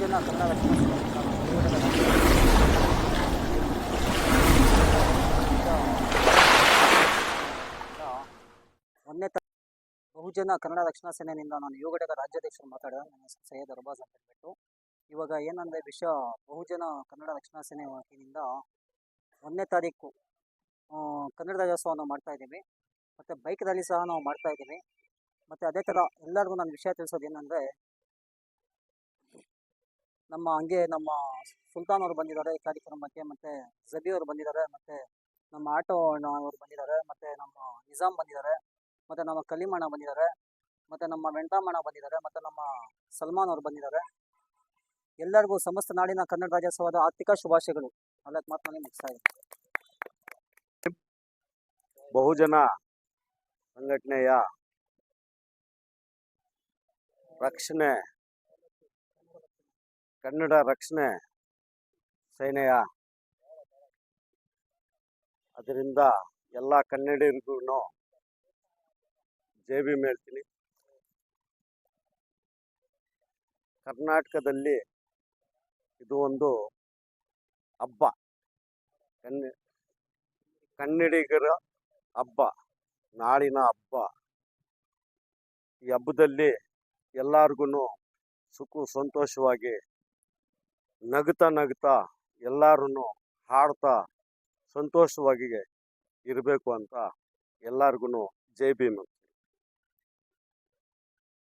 ಬಹುಜನ ಕನ್ನಡ ಒಂದನೇ ಬಹುಜನ ಕನ್ನಡ ರಕ್ಷಣಾ ಸೇನೆಯಿಂದ ನಾನು ಯುವ ಘಟಕ ರಾಜ್ಯಾಧ್ಯಕ್ಷರು ಮಾತಾಡಿದೆ. ನನ್ನ ಹೆಸರು ಸೈಯದ್ ಅರ್ಬಾಜ್ ಅಂತ ಹೇಳ್ಬಿಟ್ಟು. ಇವಾಗ ಏನಂದರೆ ವಿಷಯ ಬಹುಜನ ಕನ್ನಡ ರಕ್ಷಣಾ ಸೇನೆ ವತಿಯಿಂದ ಒಂದನೇ ತಾರೀಕು ಕನ್ನಡ ರಾಜ್ಯೋತ್ಸವವನ್ನು ಮಾಡ್ತಾ ಇದ್ದೀವಿ. ಮತ್ತು ಬೈಕ್ ರ್ಯಾಲಿ ಸಹ ನಾವು ಮಾಡ್ತಾ ಇದ್ದೀವಿ. ಮತ್ತು ಅದೇ ಥರ ಎಲ್ಲರಿಗೂ ನಾನು ವಿಷಯ ತಿಳಿಸೋದು ಏನಂದರೆ ನಮ್ಮ ಹಂಗೆ ನಮ್ಮ ಸುಲ್ತಾನ್ ಅವರು ಬಂದಿದ್ದಾರೆ ಈ ಕಾರ್ಯಕ್ರಮಕ್ಕೆ ಮತ್ತೆ ಜಬಿ ಅವರು ಬಂದಿದ್ದಾರೆ, ಮತ್ತೆ ನಮ್ಮ ಆಟೋ ಅವರು ಬಂದಿದ್ದಾರೆ, ಮತ್ತೆ ನಮ್ಮ ನಿಜಾಮ್ ಬಂದಿದ್ದಾರೆ, ಮತ್ತೆ ನಮ್ಮ ಕಲಿಮಣ ಬಂದಿದ್ದಾರೆ, ಮತ್ತೆ ನಮ್ಮ ವೆಂಟಾಮಣ ಬಂದಿದ್ದಾರೆ, ಮತ್ತೆ ನಮ್ಮ ಸಲ್ಮಾನ್ ಅವರು ಬಂದಿದ್ದಾರೆ. ಎಲ್ಲರಿಗೂ ಸಮಸ್ತ ನಾಡಿನ ಕನ್ನಡ ರಾಜ್ಯೋತ್ಸವದ ಆರ್ಥಿಕ ಶುಭಾಶಯಗಳು. ಅಲ್ಲಕ್ಕೆ ಮಾತನಾಡಿ ಮುಗಿಸ್ತಾ ಬಹುಜನ ಸಂಘಟನೆಯ ರಕ್ಷಣೆ ಕನ್ನಡ ರಕ್ಷಣೆ ಸೇನೆಯ ಅದರಿಂದ ಎಲ್ಲ ಕನ್ನಡಿಗರಿಗೂ ಜೇಬಿ ಹೇಳ್ತೀನಿ ಕರ್ನಾಟಕದಲ್ಲಿ ಇದು ಒಂದು ಹಬ್ಬ. ಕನ್ನ, ಕನ್ನಡಿಗರ ಹಬ್ಬ ನಾಡಿನ ಹಬ್ಬ. ಈ ಹಬ್ಬದಲ್ಲಿ ಎಲ್ಲರಿಗೂ ಸುಖ, ಸಂತೋಷವಾಗಿ ನಗ್ತಾ ನಗ್ತಾ ಎಲ್ಲರೂ ಹಾಡ್ತಾ ಸಂತೋಷವಾಗಿ ಇರಬೇಕು ಅಂತ ಎಲ್ಲರಿಗೂ ಜೈ ಭೀಮ್